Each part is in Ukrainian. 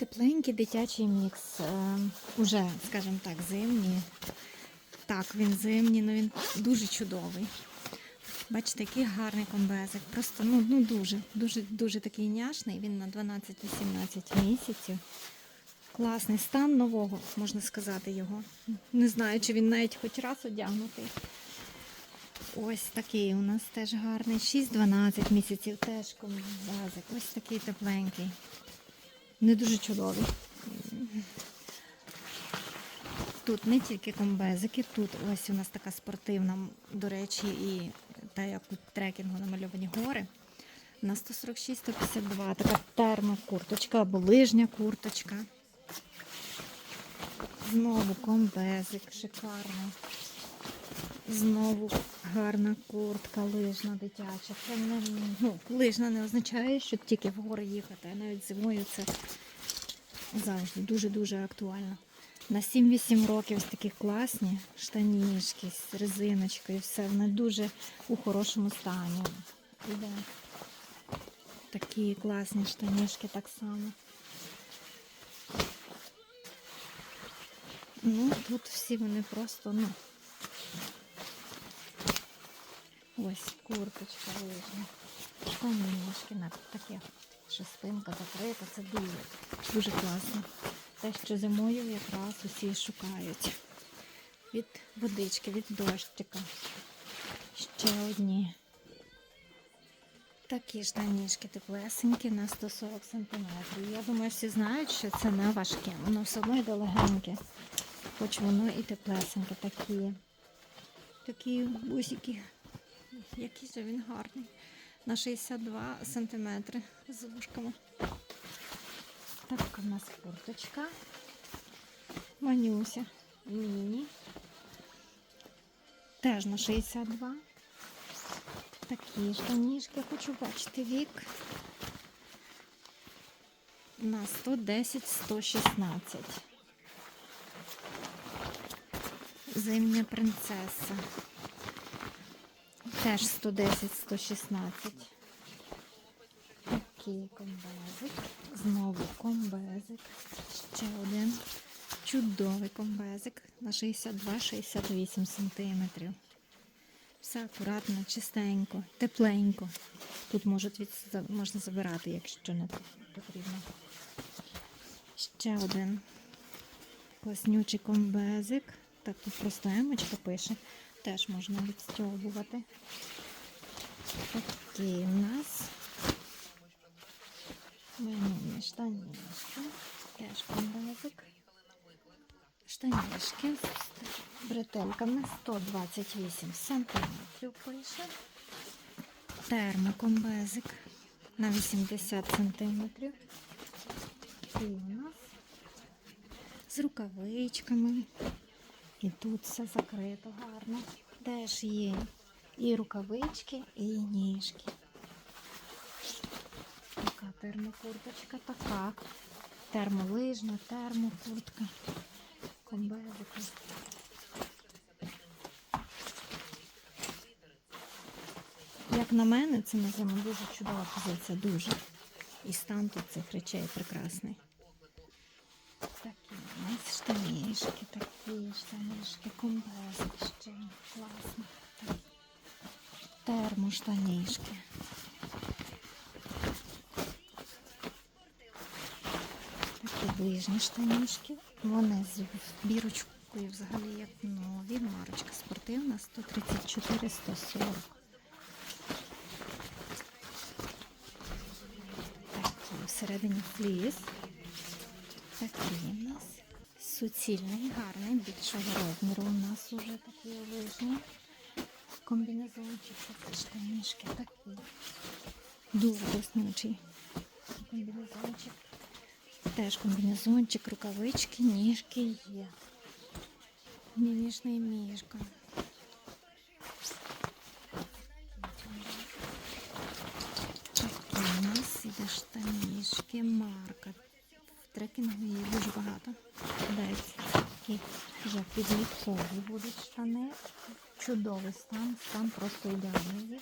Тепленький дитячий мікс. Е, уже, скажімо так, зимній. Так, він зимній, але він дуже чудовий. Бачите, який гарний комбезик. Просто ну, ну дуже, дуже, дуже такий няшний. Він на 12-18 місяців. Класний стан нового, можна сказати, його. Не знаю, чи він навіть хоч раз одягнутий. Ось такий у нас теж гарний. 6-12 місяців теж комбезик. Ось такий тепленький. Не дуже чудовий. Тут не тільки комбезики, тут ось у нас така спортивна, до речі, і та як у трекінгу намальовані гори. На 146-152 така термокурточка або лижня курточка. Знову комбезик, шикарно. Знову гарна куртка, лижна дитяча. Це не, ну, лижна не означає, що тільки в гори їхати, а навіть зимою це завжди дуже-дуже актуально. На 7-8 років ось такі класні штанішки з резиночкою, все вони дуже у хорошому стані. Іде. Такі класні штанішки так само. Ну, тут всі вони просто, ну. Ось курточка лижна. Штанішки, таке, що спинка закрита, це дуже, дуже класно. Те, що зимою якраз усі шукають. Від водички, від дощика. Ще одні. Такі штанішки теплесенькі на 140 см. Я думаю, всі знають, що це не важке. Воно все одно йде легеньке. Хоч воно і теплесеньке. Такі, такі бусики. Який же він гарний. На 62 см з вушками. Так, у нас курточка. Манюся. Міні. Теж на 62. Такі штанішки хочу бачити вік. На 110-116. Зимня принцеса. Теж 110-116. Такий комбезик. Знову комбезик. Ще один чудовий комбезик на 62-68 см. Все акуратно, чистенько, тепленько. Тут можуть від... можна забирати, якщо не потрібно. Ще один класнючий комбезик. Так, тут просто емочка пише. Теж можна відстягувати. Такий у нас. Минулі штанішки. Теж комбезик. Штанішки з бретельками 128 сантиметрів пише. Термокомбезик на 80 сантиметрів. І у нас з рукавичками. І тут все закрито гарно. Теж є і рукавички, і ніжки. Така термокурточка, така. Термолижна, термокуртка. Комбезики. Як на мене, це на дуже чудова позиція, дуже. І стан тут цих речей прекрасний. Такі у нас штанішки, такі штанішки, комбезик ще класно. Так. Термоштанішки. Такі ближні штанішки. Вони з бірочкою взагалі як нові. Марочка спортивна 134-140. Такі всередині фліс. Такий у нас суцільний, гарний, більшого розміру. У нас уже такі лижні. Комбінезончик, штанішки, такі. Дуже доснючий комбінезончик. Теж комбінезончик, рукавички, ніжки є. Мімішний мішка. Такі у нас іде штанішки, марка. Трекінгу її дуже багато. Дивіться, такі вже підліткові будуть штани. Чудовий стан, стан просто ідеальний.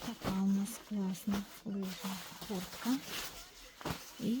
Така у нас класна лижа куртка. І